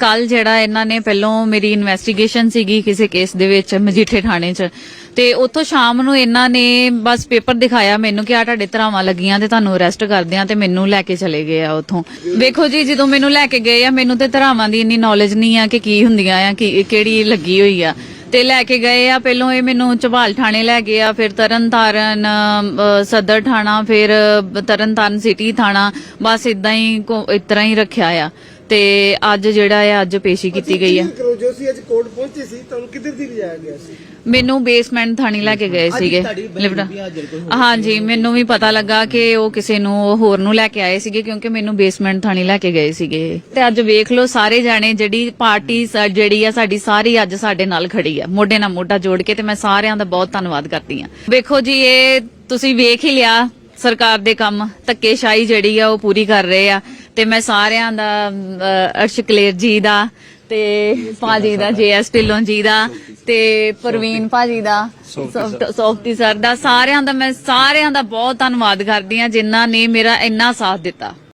ਕੱਲ ਜਿਹੜਾ ਇਹਨਾਂ ਨੇ ਪਹਿਲੋਂ ਮੇਰੀ ਇਨਵੈਸਟੀਗੇਸ਼ਨ ਸੀਗੀ ਕਿਸੇ ਕੇਸ ਦੇ ਵਿੱਚ ਮਜੀਠੇ ਥਾਣੇ 'ਚ। ਤੇ ਉੱਥੋਂ ਸ਼ਾਮ ਨੂੰ ਇਹਨਾਂ ਨੇ ਬਸ ਪੇਪਰ ਦਿਖਾਇਆ ਮੈਨੂੰ ਕਿ ਆ ਤੁਹਾਡੇ ਧਰਾਵਾਂ ਲੱਗੀਆਂ ਤੇ ਤੁਹਾਨੂੰ ਅਰੈਸਟ ਕਰਦੇ ਆ ਤੇ ਮੈਨੂੰ ਲੈ ਕੇ ਚਲੇ ਗਏ ਆ ਉੱਥੋਂ। ਵੇਖੋ ਜੀ ਜਦੋਂ ਮੈਨੂੰ ਲੈ ਕੇ ਗਏ ਆ ਮੈਨੂੰ ਤੇ ਧਰਾਵਾਂ ਦੀ ਇੰਨੀ ਨੌਲੇਜ ਨਹੀਂ ਆ ਕਿ ਕੀ ਹੁੰਦੀਆਂ ਆ ਕਿ ਕਿਹੜੀ ਲੱਗੀ ਹੋਈ ਆ। ਤੇ ਲੈ ਕੇ ਗਏ ਆ ਪਹਿਲੋਂ ਇਹ ਮੈਨੂੰ ਚਬਾਲ ਥਾਣੇ ਲੈ ਗਏ ਆ ਫਿਰ ਤਰਨਤਾਰਨ ਸਦਰ ਥਾਣਾ ਫਿਰ ਅ, ਤਰਨਤਾਰਨ ਸਿਟੀ ਥਾਣਾ ਬਸ ਇਦਾਂ ਹੀ ਕੋ- ਇਸ ਹੀ ਰੱਖਿਆ ਆ। ਤੇ ਅੱਜ ਜਿਹੜਾ ਆ ਅੱਜ ਪੇਸ਼ੀ ਕੀਤੀ ਗਈ ਆ ਕਰੋ ਜੋ ਸੀ ਅੱਜ ਕੋਰਟ ਪਹੁੰਚੇ ਸੀ ਤੁਹਾਨੂੰ ਕਿੱਧਰ ਦੀ ਲਿਜਾਇਆ ਗਿਆ ਸੀ? ਮੈਨੂੰ ਬੇਸਮੈਂਟ ਥਾਣੀ ਲੈ ਕੇ ਗਏ ਸੀਗੇ ਲਿਬੜਾ। ਹਾਂਜੀ ਮੈਨੂੰ ਵੀ ਪਤਾ ਲੱਗਾ ਕਿ ਉਹ ਕਿਸੇ ਨੂੰ ਉਹ ਹੋਰ ਨੂੰ ਲੈ ਕੇ ਆਏ ਸੀਗੇ ਕਿਉਂਕਿ ਮੈਨੂੰ ਬੇਸਮੈਂਟ ਥਾਣੀ ਲੈ ਕੇ ਗਏ ਸੀਗੇ। ਤੇ ਅੱਜ ਵੇਖ ਲਓ ਸਾਰੇ ਜਾਣੇ ਜਿਹੜੀ ਪਾਰਟੀ ਸਾ- ਜਿਹੜੀ ਆ ਸਾਡੀ ਸਾਰੀ ਅੱਜ ਸਾਡੇ ਨਾਲ ਖੜੀ ਆ। ਮੋਢੇ ਨਾਲ ਮੋਢਾ ਜੋੜ ਕੇ ਤੇ ਮੈਂ ਸਾਰਿਆਂ ਦਾ ਬਹੁਤ ਧੰਨਵਾਦ ਕਰਦੀ ਆ। ਵੇਖੋ ਜੀ ਇਹ ਤੁਸੀਂ ਵੇਖ ਹੀ ਲਿਆ ਸਰਕਾਰ ਦੇ ਕੰਮ। ਧੱਕੇਸ਼ਾਹੀ ਜਿਹੜੀ ਆ ਉਹ ਪੂਰੀ ਕਰ ਰਹੇ ਆ। ਤੇ ਮੈਂ ਸਾਰਿਆਂ ਦਾ ਅਰਸ਼ ਕਲੇਰ ਜੀ ਦਾ ਤੇ ਭਾਜੀ ਦਾ ਜੇਐਸ ਢਿੱਲੋਂ ਜੀ ਦਾ ਤੇ ਪ੍ਰਵੀਨ ਭਾਜੀ ਦਾ ਸੋਫਟੀ ਸਰ। ਦਾ ਸਾਰਿਆਂ ਦਾ ਮੈਂ ਸਾਰਿਆਂ ਦਾ ਬਹੁਤ ਧੰਨਵਾਦ ਕਰਦੀ ਆ ਜਿਨ੍ਹਾਂ ਨੇ ਮੇਰਾ ਇੰਨਾ ਸਾਥ ਦਿੱਤਾ।